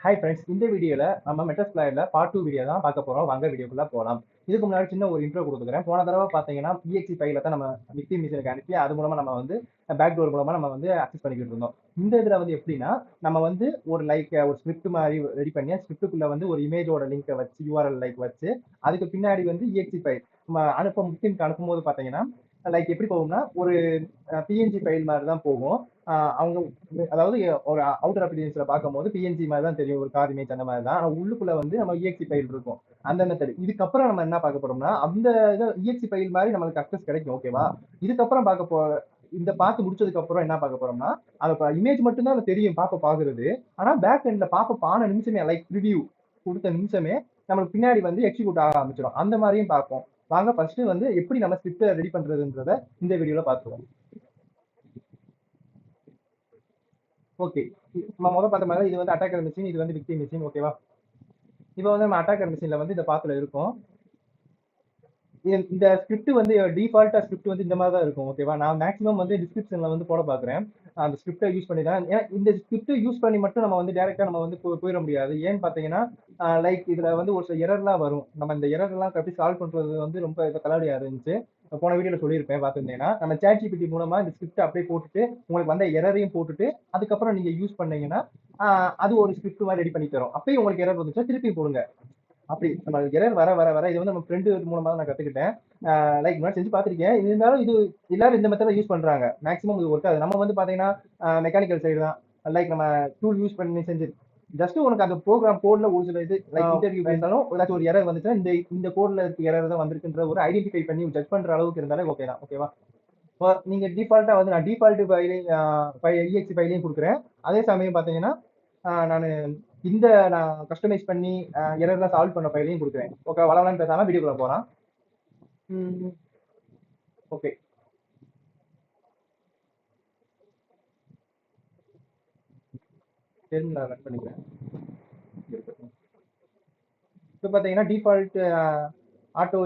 Hi friends இந்த வீடியோவில் நம்ம மெட்டஸ்பிளாயர்ல பார்ட் டூ வீடியோ தான் பார்க்க போகிறோம் வாங்க வீடியோக்குள்ளே போகலாம் இதுக்கு முன்னாடி சின்ன ஒரு இன்ட்ரோ கொடுத்துக்கிறேன். போன தடவை பார்த்தீங்கன்னா பிஎக்சி ஃபைல தான் நம்ம மிக்சி மிஷினுக்கு அனுப்பி அது மூலமாக நம்ம வந்து பேக் டோர் மூலமாக நம்ம வந்து அக்சஸ் பண்ணிக்கிட்டு இருந்தோம். இந்த இதில் வந்து எப்படின்னா நம்ம வந்து ஒரு லைக் ஒரு ஸ்கிரிப்ட் மாதிரி ரெடி பண்ணி ஸ்கிரிப்டுக்குள்ளே வந்து ஒரு இமேஜோட லிங்கை வச்சு யூஆர்எல் லைக் வச்சு அதுக்கு பின்னாடி வந்து இஎக்சி ஃபைல் நம்ம அனுப்ப முக்கியம்க்கு அனுப்பும்போது பார்த்தீங்கன்னா லைக் எப்படி போகும்னா ஒரு பிஎன்ஜி ஃபைல் மாதிரி தான் போகும். அவங்க அதாவது ஒரு அவுட்டர் அப்ளிகேஷன்ஸ்ல பார்க்கும்போது பிஎன்ஜி மாதிரி தான் தெரியும். ஒரு கார் இமேஜ் அந்த மாதிரி தான் ஆனால் உள்ளுக்குள்ள வந்து நம்ம இஎக்சி ஃபைல் இருக்கும். அந்த மெத்தட் இதுக்கப்புறம் நம்ம என்ன பார்க்க போறோம்னா அந்த இஎக்சி ஃபைல் மாதிரி நம்மளுக்கு அக்சஸ் கிடைக்கும் ஓகேவா இதுக்கப்புறம் பார்க்க போ இந்த பார்த்து முடிச்சதுக்கு அப்புறம் என்ன பார்க்க போறோம்னா அது இமேஜ் மட்டும்தான் தெரியும் பாப்ப பாக்குறது ஆனா பேக் எண்ட்ல பாப்ப பான நிமிஷமே லைக் ரிவ்யூ கொடுத்த நிமிஷமே நம்மளுக்கு பின்னாடி வந்து எக்ஸிக்யூட் ஆக ஆரம்பிச்சிடும். அந்த மாதிரியும் பார்ப்போம். வாங்க ஃபர்ஸ்ட் வந்து எப்படி நம்ம ஸ்கிரிப்டை ரெடி பண்றதுன்றத இந்த வீடியோல பார்த்துருவோம். ஓகே நம்ம முதல் பார்த்த மாதிரி இது வந்து அட்டாக்கர் மிஷின் இது வந்து விக்டி மிஷின் ஓகேவா இப்போ வந்து நம்ம அட்டாக்கர் மிஷினில் வந்து இந்த பாத்துல இருக்கும். இது- இந்த ஸ்கிரிப்ட் வந்து டிஃபால்ட்டா ஸ்கிரிப்ட் வந்து இந்த மாதிரி தான் இருக்கும் ஓகேவா நான் மேக்ஸிமம் வந்து டிஸ்கிரிப்ஷன்ல வந்து போட பார்க்குறேன். அந்த ஸ்கிரிப்டை யூஸ் பண்ணி தான் ஏன்னா இந்த ஸ்கிரிப்டை யூஸ் பண்ணி மட்டும் நம்ம வந்து டேரெக்டாக நம்ம வந்து போயிட முடியாது. ஏன்னு பார்த்தீங்கன்னா லைக் இதில் வந்து ஒரு சில எரர்லாம் வரும். நம்ம இந்த எரர்லாம் எப்படி சால்வ் பண்ணுறது வந்து ரொம்ப இப்போ தலைவலியாக இருந்துச்சு. போன வீடியோவில் சொல்லியிருப்பேன் பார்த்துருந்தீங்கன்னா நம்ம சேட் ஜிபிடி மூலமாக இந்த ஸ்கிரிப்ட் அப்படியே போட்டுட்டு உங்களுக்கு வந்த எரரையும் போட்டுட்டு அதுக்கப்புறம் நீங்கள் யூஸ் பண்ணீங்கன்னா அது ஒரு ஸ்கிரிப்ட் மாதிரி ரெடி பண்ணி தரும். அப்பயும் உங்களுக்கு எரர் வந்துச்சா திருப்பி போடுங்க. அப்படி நம்ம எரர் வர வர வர இது வந்து நம்ம ஃப்ரெண்டு மூலமாக நான் கற்றுக்கிட்டேன் லைக் முன்னாடி செஞ்சு பார்த்துருக்கேன். இருந்தாலும் இது எல்லாரும் இந்த மெத்தட யூஸ் பண்ணுறாங்க மேக்ஸிமம் இது ஒர்க் ஆகுது. நம்ம வந்து பார்த்தீங்கன்னா மெக்கானிக்கல் சைடு தான். லைக் நம்ம டூல் யூஸ் பண்ணி செஞ்சு. ஜஸ்ட் உனக்கு அந்த ப்ரோக்ராம் கோட்ல ஒரு சில இது லைக் இன்டர்வியூ இருந்தாலும் ஏதாச்சும் ஒரு எரர் வந்துச்சுன்னா இந்த இந்த கோட்ல இருக்க எரர் தான் வந்திருக்குன்ற ஒரு ஐடென்டிஃபை பண்ணி ஜட்ஜ் பண்ற அளவுக்கு இருந்தாலே ஓகே தான். ஓகேவா இப்போ நீங்க டிஃபால்ட்டா வந்து நான் டிஃபால்ட் ஃபைலையும் இஎக்சி ஃபைலையும் கொடுக்குறேன். அதே சமயம் பார்த்தீங்கன்னா நான் இந்த நான் கஸ்டமைஸ் பண்ணி எரர்லாம் சால்வ் பண்ண ஃபைலையும் கொடுக்குறேன். ஓகே வளவலான்னு பேசாம வீடியோக்குள்ள போறான் ஓகே டெர்மினல் ரன் பண்ணிக்கிறேன். இப்போ பார்த்தீங்கன்னா default auto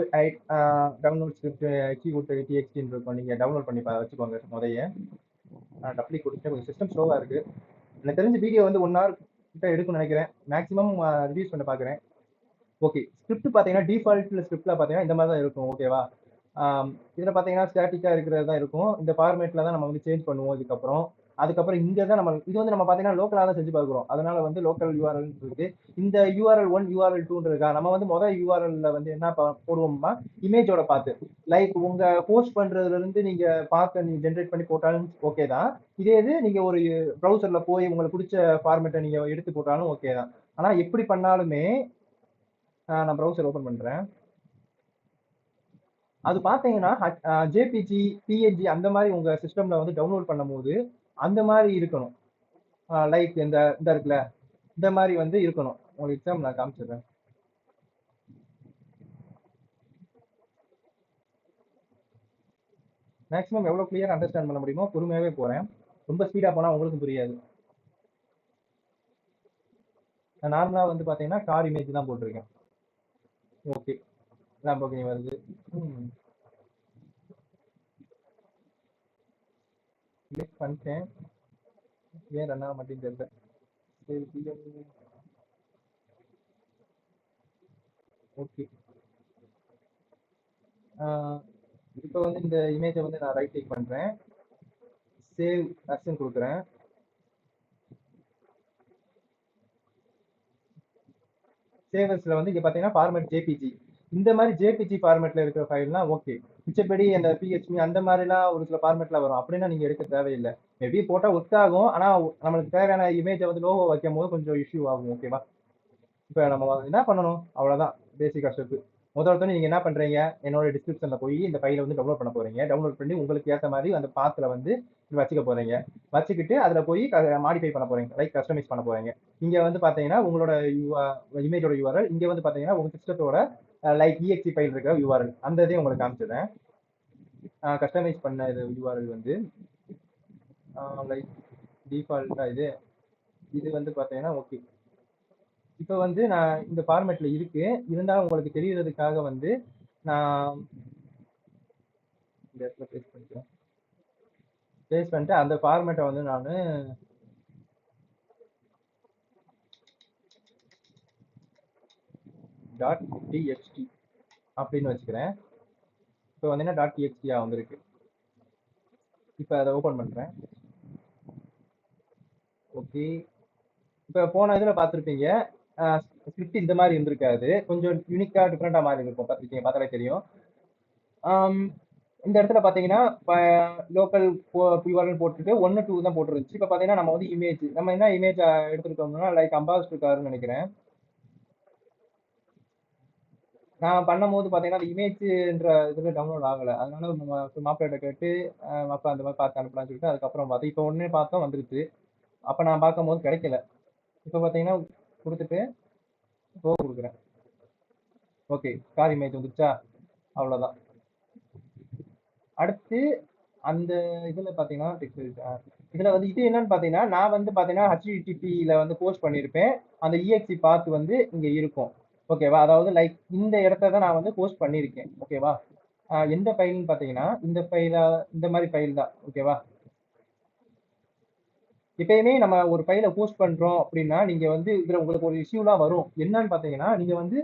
download script execute டிஎக்ஸ்டின்னு இருக்கும். நீங்கள் டவுன்லோட் பண்ணி வச்சுக்கோங்க முதைய. நான் டப்ளி கொடுத்துட்டு கொஞ்சம் சிஸ்டம் ஸ்லோவாக இருக்குது எனக்கு தெரிஞ்ச வீடியோ வந்து ஒன் ஹவர் கிட்ட எடுக்கணும்னு நினைக்கிறேன். மேக்ஸிமம் ரிவியூஸ் பண்ண பார்க்குறேன் ஓகே ஸ்கிரிப்ட் பார்த்தீங்கன்னா டிஃபால்ட்டில் ஸ்கிரிப்டில் பார்த்தீங்கன்னா இந்த மாதிரி தான் இருக்கும் ஓகேவா இதில் பார்த்தீங்கன்னா ஸ்டாட்டிக்காக இருக்கிறது தான் இருக்கும். இந்த ஃபார்மேட்டில் தான் நம்ம வந்து சேஞ்ச் பண்ணுவோம் இதுக்கப்புறம். அதுக்கப்புறம் இங்கே தான் நம்ம இது வந்து நம்ம பார்த்தீங்கன்னா லோக்கலாக தான் செஞ்சு பார்க்குறோம். அதனால வந்து லோக்கல் யூஆர்எல் இருக்கு. இந்த யூஆர்எல் ஒன் யூஆர்எல் டூன்னு இருக்கா? நம்ம வந்து முதல் யூஆர்எல்ல வந்து என்ன போடுவோம்னா இமேஜோட பார்த்து. லைக் உங்க போஸ்ட் பண்றதுல இருந்து நீங்க பார்க்க நீங்க ஜென்ரேட் பண்ணி போட்டாலும் ஓகே தான். இதே இது நீங்க ஒரு ப்ரௌசர்ல போய் உங்களுக்கு பிடிச்ச ஃபார்மேட்டை நீங்க எடுத்து போட்டாலும் ஓகே தான். ஆனா எப்படி பண்ணாலுமே நான் ப்ரௌசர் ஓபன் பண்றேன். அது பார்த்தீங்கன்னா ஜேபிஜி பிஎன்ஜி அந்த மாதிரி உங்க சிஸ்டம்ல வந்து டவுன்லோட் பண்ணும்போது அந்த மாதிரி இருக்கணும். லைக் இந்த இந்த இருக்குல்ல இந்த மாதிரி வந்து இருக்கணும். உங்களுக்கு எக்ஸாம் நான் காமிச்சிடுறேன். மேக்ஸிமம் எவ்வளோ கிளியர் அண்டர்ஸ்டாண்ட் பண்ண முடியுமோ பொறுமையாகவே போகிறேன் ரொம்ப ஸ்பீடாக போனால் உங்களுக்கும் புரியாது. நான் நார்மலாக வந்து பார்த்தீங்கன்னா கார் இமேஜ் தான் போட்டிருக்கேன். ஓகே லாம்போகினி வருது. ம் கிளிக் பண்ணிட்டேன். ஏன் ரன் ஆக மாட்டேங்குது தெரியல. சரி பிஎம் ஓகே இப்போ வந்து இந்த இமேஜை வந்து நான் ரைட் கிளிக் பண்ணுறேன் சேவ் ஆக்ஷன் கொடுக்குறேன். சேவர்ஸில் வந்து இங்கே பார்த்தீங்கன்னா ஃபார்மேட் ஜேபிஜி இந்த மாதிரி ஜேபிஜி ஃபார்மேட்ல இருக்கிற ஃபைல்னா ஓகே மிச்சப்படி அந்த பிஹெச்பி அந்த மாதிரிலாம் ஒரு சில ஃபார்மேட்ல வரும். அப்படின்னா நீங்க எடுக்க தேவையில்லை. மேபி போட்டா ஒர்க் ஆகும். ஆனா நம்மளுக்கு தேவையான இமேஜை வந்து லோகோ வைக்கும் போது கொஞ்சம் இஷ்யூ ஆகும் ஓகேவா இப்போ நம்ம என்ன பண்ணணும்? அவ்வளோதான் பேசிக் ஸ்டெப் முதல்ல நீங்க என்ன பண்றீங்க? என்னோட டிஸ்கிரிப்ஷன்ல போய் இந்த ஃபைலை வந்து டவுன்லோட் பண்ண போறீங்க. டவுன்லோட் பண்ணி உங்களுக்கு ஏற்ற மாதிரி அந்த பாத்துல வந்து வச்சுக்க போறீங்க. வச்சுக்கிட்டு அதுல போய் மாடிஃபை பண்ண போறீங்க. லைக் கஸ்டமைஸ் பண்ண போறீங்க. இங்க வந்து பாத்தீங்கன்னா உங்களோட இமேஜோட யூஆர்எல் இங்க வந்து பாத்தீங்கன்னா உங்க சிஸ்டத்தோட லைக் இஎக்சி ஃபைல் இருக்கிற யூஆர்எல் அந்த இதையும் உங்களுக்கு காமிச்சிடுறேன். கஸ்டமைஸ் பண்ண இது யூஆர்எல் வந்து லைக் டிஃபால்ட்டாக இது. இது வந்து பார்த்தீங்கன்னா ஓகே இப்போ வந்து நான் இந்த ஃபார்மேட்டில் இருக்குது இருந்தாலும் உங்களுக்கு தெரிகிறதுக்காக வந்து நான் இந்த இடத்துல பேஸ்ட் பண்ணிக்கிறேன். பேஸ்ட் பண்ணிட்டு அந்த ஃபார்மேட்டை வந்து நான் டாட் டிஎக்ஸ்டி அப்படின்னு வச்சுக்கிறேன். இப்போ வந்தீங்கன்னா டாட் டிஎக்ஸ்டியா வந்திருக்கு? இப்போ அதை ஓப்பன் பண்ணுறேன் ஓகே இப்போ போன இதில் பார்த்துருப்பீங்க. ஸ்கிரிப்ட் இந்த மாதிரி இருந்திருக்காது. கொஞ்சம் யூனிக்காக டிஃப்ரெண்ட்டாக மாதிரி இருக்கும் பார்த்துருக்கீங்க. பார்த்தாலே தெரியும். இந்த இடத்துல பார்த்தீங்கன்னா லோக்கல் யூஆர்எல் போட்டுட்டு ஒன்று டூ தான் போட்டுருந்துச்சு. இப்போ பார்த்தீங்கன்னா நம்ம வந்து இமேஜ் நம்ம என்ன இமேஜ் எடுத்துருக்கோம்னா லைக் அம்பாஸ்டர் காருன்னு நினைக்கிறேன். நான் பண்ணும்போது பார்த்தீங்கன்னா அந்த இமேஜ்ன்ற இதில் டவுன்லோட் ஆகலை. அதனால நம்ம மாப்பிள்ளைகிட்ட கேட்டு அப்போ அந்த மாதிரி பார்த்து அனுப்பலாம்னு சொல்லிட்டு அதுக்கப்புறம் பார்த்தேன் இப்போ ஒன்றே பார்த்தோம் வந்துருச்சு. அப்போ நான் பார்க்கும்போது கிடைக்கல. இப்போ பார்த்தீங்கன்னா கொடுத்துட்டு போக கொடுக்குறேன். ஓகே கார் இமேஜ் வந்துருச்சா? அவ்வளோதான் அடுத்து அந்த இதில் பார்த்தீங்கன்னா இதில் வந்து இது என்னன்னு பார்த்தீங்கன்னா நான் வந்து பார்த்தீங்கன்னா ஹச்டிடிபியில் வந்து போஸ்ட் பண்ணியிருப்பேன் அந்த இஎக்ஸி பார்த்து வந்து இங்கே இருக்கும். ஓகேவா அதாவது லைக் இந்த இடத்த தான் நான் வந்து போஸ்ட் பண்ணியிருக்கேன். ஓகேவா எந்த ஃபைல்னு பார்த்தீங்கன்னா இந்த ஃபைலா இந்த மாதிரி ஃபைல் தான். ஓகேவா எப்பயுமே நம்ம ஒரு ஃபைலை போஸ்ட் பண்ணுறோம் அப்படின்னா நீங்கள் வந்து இதில் உங்களுக்கு ஒரு இஷ்யூலாம் வரும். என்னன்னு பார்த்தீங்கன்னா நீங்கள் வந்து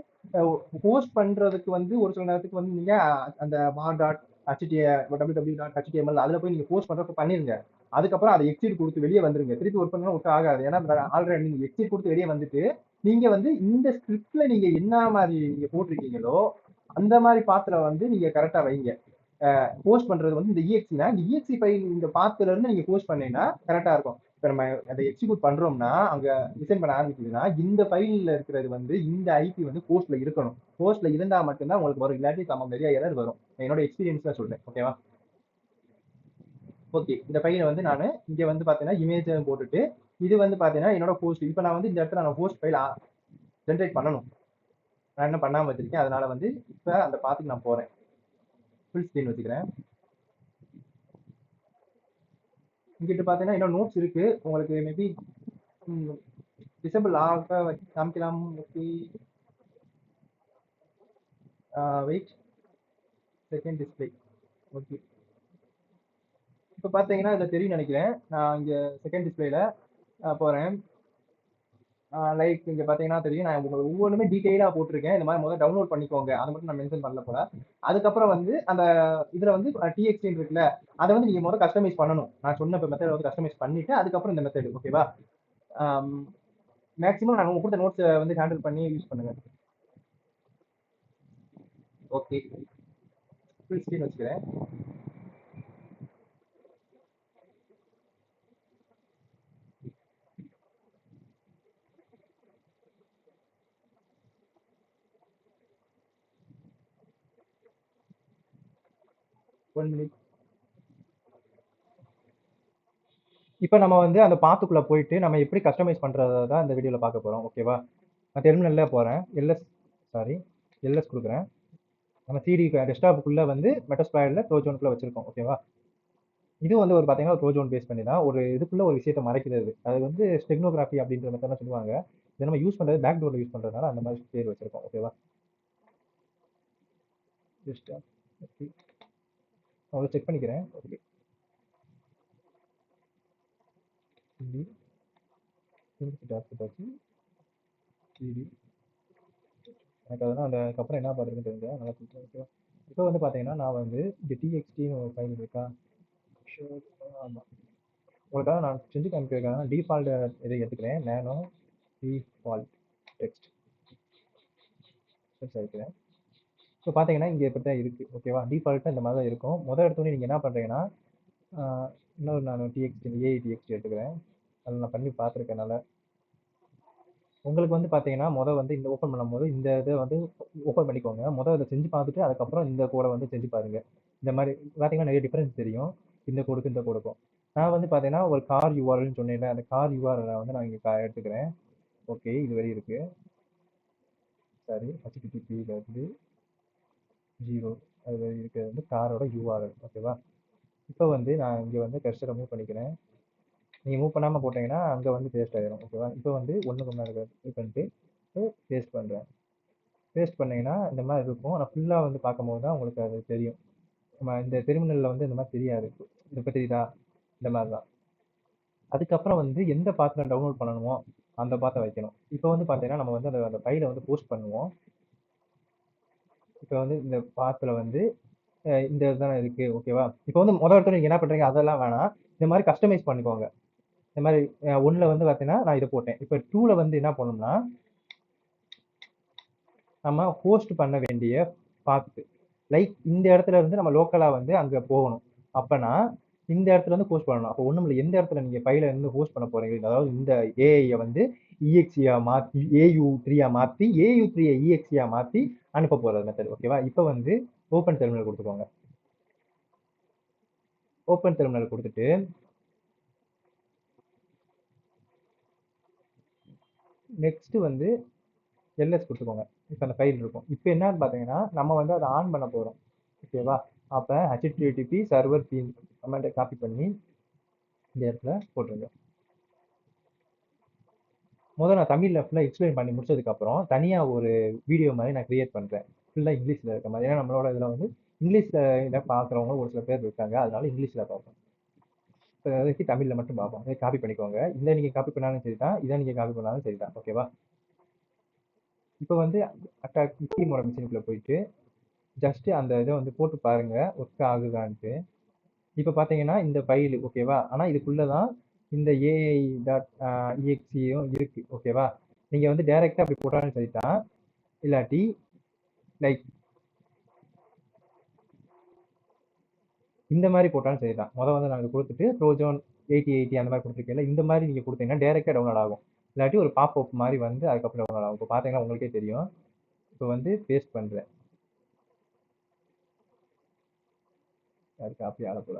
போஸ்ட் பண்ணுறதுக்கு வந்து ஒரு சில நேரத்துக்கு வந்து நீங்கள் அந்த மா dot HTA W W dot HTML அதில் போய் நீங்கள் போஸ்ட் பண்ணுறப்ப பண்ணிருங்க. அதுக்கப்புறம் அதை எக்ஸிட் கொடுத்து வெளியே வந்துருங்க. திருப்பி ஒர்க் பண்ணணும் ஒர்க் ஆகாது. ஏன்னா ஆல்ரெடி நீங்கள் எக்ஸிட் கொடுத்து வெளியே வந்துட்டு நீங்க வந்து இந்த ஸ்கிரிப்ட்ல நீங்க என்ன மாதிரி நீங்க போட்டிருக்கீங்களோ அந்த மாதிரி பாத்துல வந்து நீங்க கரெக்டா வைங்க. போஸ்ட் பண்றது வந்து இந்த இஎக்ஸினா இந்த இஎக்சி ஃபைல் இந்த பாத்துல இருந்து நீங்க போஸ்ட் பண்ணீங்கன்னா கரெக்டா இருக்கும். இப்போ நம்ம அதை எக்ஸிக்யூட் பண்றோம்னா அங்க டிசைன் பண்ண ஆரம்பிக்குதுன்னா இந்த ஃபைல்ல இருக்கிறது வந்து இந்த ஐபி வந்து போஸ்ட்ல இருக்கணும். போஸ்ட்ல இருந்தா மட்டும்தான் உங்களுக்கு வரும். இல்லாட்டி நம்ம நிறைய எரர் வரும். என்னோட எக்ஸ்பீரியன்ஸ் சொல்றேன். ஓகேவா ஓகே இந்த ஃபைலை வந்து நான் இங்க வந்து பாத்தீங்கன்னா இமேஜ் போட்டுட்டு இது வந்து பார்த்தீங்கன்னா என்னோட போஸ்ட் இப்போ நான் வந்து இந்த இடத்துல நான் போஸ்ட் ஃபைல் ஜென்ரேட் பண்ணணும். நான் என்ன பண்ணாமல் வச்சுருக்கேன் அதனால் வந்து இப்போ அந்த பாத்துக்கு நான் போகிறேன் ஃபுல் ஸ்க்ரீன் வச்சுக்கிறேன். இங்கிட்ட பார்த்தீங்கன்னா இன்னும் நோட்ஸ் இருக்குது உங்களுக்கு மேபி டிசபிள் ஆக காமிக்கலாம். Okay wait second display okay இப்போ பார்த்தீங்கன்னா இதில் தெரியும் நினைக்கிறேன். நான் இங்கே செகண்ட் டிஸ்பிளேல போகிறேன் லைக் இங்கே பார்த்தீங்கன்னா தெரியும். நான் உங்களுக்கு ஒவ்வொன்றுமே டீட்டெயிலாக போட்டிருக்கேன். இந்த மாதிரி முதல்ல டவுன்லோட் பண்ணிக்கோங்க. அதை மட்டும் நான் மென்ஷன் பண்ணல போல. அதுக்கப்புறம் வந்து அந்த இதில் வந்து டிஎக்ஸ்டின் இருக்குல்ல அதை வந்து நீங்கள் முதல்ல கஸ்டமைஸ் பண்ணணும். நான் சொன்ன இப்போ மெத்தட் வந்து கஸ்டமைஸ் பண்ணிவிட்டு அதுக்கப்புறம் இந்த மெத்தட் ஓகேவா மேக்ஸிமம் நாங்கள் கொடுத்த நோட்ஸை வந்து ஹேண்டில் பண்ணி யூஸ் பண்ணுங்கள் ஓகே ஃபுல் ஸ்க்ரீன் வச்சுக்கிறேன். ஒன் மினிட் இப்போ நம்ம வந்து அந்த பாத்துக்குள்ளே போயிட்டு நம்ம எப்படி கஸ்டமைஸ் பண்ணுறத தான் இந்த வீடியோவில் பார்க்க போகிறோம் ஓகேவா நான் டெர்மினலில் போகிறேன் எல்எஸ் சாரி எல்எஸ் கொடுக்குறேன். நம்ம சிடி டெஸ்க்டாப்புக்குள்ள வந்து மெட்டஸ்பிளாய்டில் ப்ரோஜோனுக்குள்ளே வச்சுருக்கோம் ஓகேவா இது வந்து ஒரு பார்த்தீங்கன்னா ஒரு ப்ரோஜோன் பேஸ் பண்ணி தான் ஒரு இதுக்குள்ளே ஒரு விஷயத்தை மறைக்கிறது. அது வந்து ஸ்டெக்னோகிராஃபி அப்படின்ற மெத்தட்லாம் சொல்லுவாங்க. இதை நம்ம யூஸ் பண்ணுறது பேக் டோரில் யூஸ் பண்ணுறதுனால அந்த மாதிரி பேர் வச்சுருக்கோம் ஓகேவா ஜஸ்ட் ஓகே அவ்வளோ செக் பண்ணிக்கிறேன். ஓகே டாக்டர் டிடி எனக்கு அதெல்லாம் அந்த அதுக்கப்புறம் என்ன பார்த்துருக்குன்னு தெரிஞ்சா நல்லா சொல்லிட்டேன். ஓகேவா இப்போ வந்து பார்த்தீங்கன்னா நான் வந்து இந்த டிஎக்ஸ்டின்னு ஒரு ஃபைல் இருக்கா? ஆமாம் உங்களுக்காக நான் செஞ்சு காமிக்கிறேன் டிஃபால்ட் இதை எடுத்துக்கிறேன். நேனோ டிஃபால்ட் டெக்ஸ்ட் எடுத்துக்கிறேன் ஸோ பார்த்தீங்கன்னா இங்கே இப்படி தான் இருக்குது ஓகேவா டிஃபால்ட்டாக இந்த மாதிரி தான் இருக்கும். முதல் எடுத்தோடனே நீங்கள் என்ன பண்ணுறீங்கன்னா இன்னொரு நான் டிஎக்ஸ்டி ஏஐ டிஎக்ஸ்டி எடுத்துக்கிறேன். அதில் நான் பண்ணி பார்த்துருக்கனால. உங்களுக்கு வந்து பார்த்தீங்கன்னா முதல் வந்து இந்த ஓப்பன் பண்ணும்போது இந்த இதை வந்து ஓப்பன் பண்ணிக்கோங்க. முதல் இதை செஞ்சு பார்த்துட்டு அதுக்கப்புறம் இந்த கோடை வந்து செஞ்சு பாருங்கள் இந்த மாதிரி பார்த்தீங்கன்னா நிறைய டிஃப்ரென்ஸ் தெரியும். இந்த கோடுக்கு இந்த கோடுக்கும் நான் வந்து பார்த்தீங்கன்னா ஒரு கார் யூஆர்எல்னு சொன்னேன் அந்த கார் யூஆர்எல் வந்து நான் இங்கே எடுத்துக்கிறேன். ஓகே இது வரை இருக்குது சரி ஹச்டிடிபியில் இருக்குது ஜீரோ அது இருக்கிறது வந்து காரோட யூஆர்எல் ஓகேவா இப்போ வந்து நான் இங்கே வந்து கர்சரை மூவ் பண்ணிக்கிறேன். நீங்கள் மூவ் பண்ணாமல் போட்டிங்கன்னா அங்கே வந்து பேஸ்ட் ஆகிடும் ஓகேவா இப்போ வந்து ஒன்றுக்கு முன்னாடி இது பண்ணிட்டு பேஸ்ட் பண்ணுறேன் பேஸ்ட் பண்ணிங்கன்னா இந்த மாதிரி இருக்கும். ஆனால் ஃபுல்லாக வந்து பார்க்கும்போது தான் உங்களுக்கு அது தெரியும். நம்ம இந்த டெர்மினலில் வந்து இந்த மாதிரி தெரியாது. இப்போ தெரியுதா இந்த மாதிரி தான். அதுக்கப்புறம் வந்து எந்த பாத்திரம் டவுன்லோட் பண்ணணுமோ அந்த பாத்தை வைக்கணும். இப்போ வந்து பார்த்தீங்கன்னா நம்ம வந்து அந்த அந்த ஃபைலை வந்து போஸ்ட் பண்ணுவோம். இப்போ வந்து இந்த பாத்துல வந்து அஹ் இந்த இதுதானே இருக்கு ஓகேவா இப்போ வந்து முதல் இடத்துல நீங்கள் என்ன பண்ணுறீங்க அதெல்லாம் வேணாம். இந்த மாதிரி கஸ்டமைஸ் பண்ணிக்கோங்க. இந்த மாதிரி ஒன்றில் வந்து பார்த்தீங்கன்னா நான் இதை போட்டேன். இப்போ டூவில் வந்து என்ன பண்ணோம்னா நம்ம ஹோஸ்ட் பண்ண வேண்டிய பாத்து லைக் இந்த இடத்துல இருந்து நம்ம லோக்கலாக வந்து அங்கே போகணும். அப்போனா இந்த இடத்துல வந்து ஹோஸ்ட் பண்ணணும். அப்போ ஒன்றும் இல்லை. எந்த இடத்துல நீங்கள் ஃபைலை இருந்து ஹோஸ்ட் பண்ண போறீங்க? அதாவது இந்த ஏஐயை வந்து இஎக்ஸியா மாற்றி ஏயு த்ரீயா மாற்றி ஏயு த்ரீயை இஎக்ஸியா மாற்றி அனுப்ப போகிறது மெத்தட் ஓகேவா இப்போ வந்து ஓப்பன் டெர்மினல் கொடுத்துக்கோங்க. ஓப்பன் டெர்மினல் கொடுத்துட்டு நெக்ஸ்ட் வந்து எல்எஸ் கொடுத்துக்கோங்க. இப்போ அந்த ஃபைல் இருக்கும். இப்போ என்னன்னு பார்த்தீங்கன்னா நம்ம வந்து அதை ஆன் பண்ண போகிறோம் ஓகேவா அப்போ ஹெச்டிடிபி சர்வர் பீன் கமெண்ட்டை காப்பி பண்ணி இந்த இடத்துல போட்டுருங்க. முதல்ல நான் தமிழில் ஃபுல்லாக எக்ஸ்பிளைன் பண்ணி முடிச்சதுக்கப்புறம் தனியாக ஒரு வீடியோ மாதிரி நான் கிரியேட் பண்ணுறேன் ஃபுல்லாக இங்கிலீஷில் இருக்க மாதிரி. ஏன்னா நம்மளோட இதில் வந்து இங்கிலீஷில் இதை பார்க்குறவங்க ஒரு சில பேர் இருக்காங்க. அதனால இங்கிலீஷில் பார்ப்போம். இப்போ அதுக்கு தமிழில் மட்டும் பார்ப்போம். இதை காப்பி பண்ணிக்கோங்க. இதை நீங்கள் காப்பி பண்ணாலும் சரி தான் இதை நீங்கள் காப்பி பண்ணாலும் சரி தான் ஓகேவா இப்போ வந்து அட்டாக் டீமோட மிஷினுக்குள்ளே போயிட்டு ஜஸ்ட்டு அந்த இதை வந்து போட்டு பாருங்க. ஒர்க் ஆகுதான்ட்டு. இப்போ பார்த்தீங்கன்னா இந்த ஃபைலு ஓகேவா ஆனால் இதுக்குள்ளே தான் இந்த ஏஐ டாட் இஎக்ஸியும் இருக்கு ஓகேவா நீங்கள் வந்து டைரெக்டாக அப்படி போட்டாலும் சரி தான். இல்லாட்டி லைக் இந்த மாதிரி போட்டாலும் சரி தான். வந்து நாங்கள் கொடுத்துட்டு ப்ரோஜோன் எயிட்டி எயிட்டி அந்த மாதிரி கொடுத்துருக்கேன்ல இந்த மாதிரி நீங்கள் கொடுத்தீங்கன்னா டேரெக்டாக டவுன்லோட் ஆகும். இல்லாட்டி ஒரு பாப் அப் மாதிரி வந்து அதுக்கப்புறம் டவுன்லோட் ஆகும். இப்போ பார்த்தீங்கன்னா உங்களுக்கே தெரியும். இப்போ வந்து பேஸ்ட் பண்ணுறேன் யாரு காப்பி ஆக போல.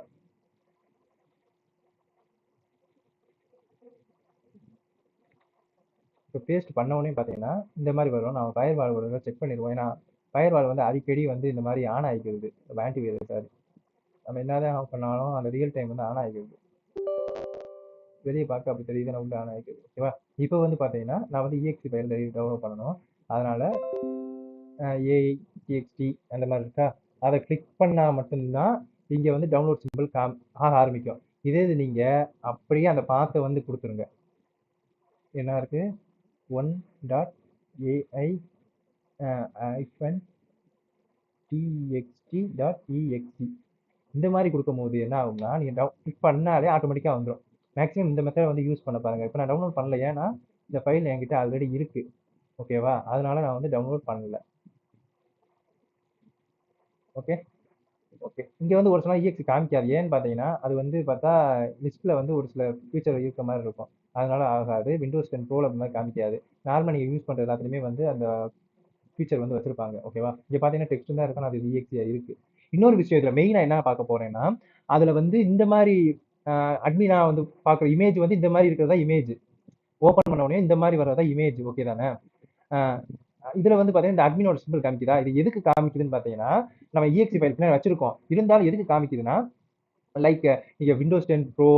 இப்போ பேஸ்ட் பண்ண உடனே பார்த்தீங்கன்னா இந்த மாதிரி வரும். நான் பயர் வால் ஒரு செக் பண்ணிடுவோம். ஏன்னா பயிர் வாழ் வந்து அடிக்கடி வந்து இந்த மாதிரி ஆன் ஆகிக்கிறது ஆன்டி வைரஸ் சார் நம்ம என்னதான் ஆஃப் பண்ணாலும் அந்த ரியல் டைம் வந்து ஆன் ஆகிக்கிறது வெளியே பார்க்க அப்படி தெரியுது நான் உள்ள ஆன் ஆகிக்கிறது ஓகேவா இப்போ வந்து பார்த்தீங்கன்னா நான் வந்து இஎக்சி ஃபைல் டவுன்லோட் பண்ணணும். அதனால ஏஐ டிஎக்ஸ்டி அந்த மாதிரி இருக்கா? அதை கிளிக் பண்ணால் மட்டும்தான் இங்கே வந்து டவுன்லோட் சிம்பிள் காம் ஆக ஆரம்பிக்கும். இதே இது நீங்கள் அப்படியே அந்த பாத்தை வந்து கொடுத்துருங்க. என்ன இருக்குது one dot AI hyphen TXT dot EXT இந்த மாதிரி கொடுக்கும்போது என்ன ஆகும்னா நீங்கள் டவு கிளிக் பண்ணாலே ஆட்டோமேட்டிக்காக வந்துடும் மேக்ஸிமம் இந்த மெத்தடை வந்து யூஸ் பண்ண பாருங்கள் இப்போ நான் டவுன்லோட் பண்ணல. ஏன்னா இந்த ஃபைல் என்கிட்ட ஆல்ரெடி இருக்குது ஓகேவா அதனால் நான் வந்து டவுன்லோட் பண்ணல. ஓகே ஓகே இங்கே வந்து ஒரு சில இஎக்ஸி காமிக்காது. ஏன்னு பார்த்தீங்கன்னா அது வந்து பார்த்தா லிஸ்ட்டில் வந்து ஒரு சில ஃபியூச்சர் இருக்க மாதிரி இருக்கும். அதனால ஆகாது. விண்டோஸ் டென் ப்ரோவில் அந்த மாதிரி காமிக்காது. நார்மலாக நீங்கள் யூஸ் பண்ணுற எல்லாத்துலேயுமே வந்து அந்த ஃபியூச்சர் வந்து வச்சுருப்பாங்க. ஓகேவா இங்கே பார்த்தீங்கன்னா டெக்ஸ்ட் தான் இருக்கணும் அது இஎக்ஸியாக இருக்குது இன்னொரு விஷயம் இதில் மெயினாக என்ன பார்க்க போகிறேன்னா அதில் வந்து இந்த மாதிரி அட்மினா வந்து பார்க்குற இமேஜ் வந்து இந்த மாதிரி இருக்கிறதா இமேஜ் ஓப்பன் பண்ண உடனே இந்த மாதிரி வர்றதா இமேஜ் ஓகே தானே? இதில் வந்து பார்த்தீங்கன்னா இந்த அட்மினோட சிம்பிள் காமிக்குதா? இது எதுக்கு காமிக்குதுன்னு பார்த்தீங்கன்னா நம்ம இஎக்ஸி ஃபைல் பின்னாடி வச்சிருக்கோம். இருந்தாலும் எதுக்கு காமிக்குதுன்னா லைக் நீங்கள் விண்டோஸ் டென் ப்ரோ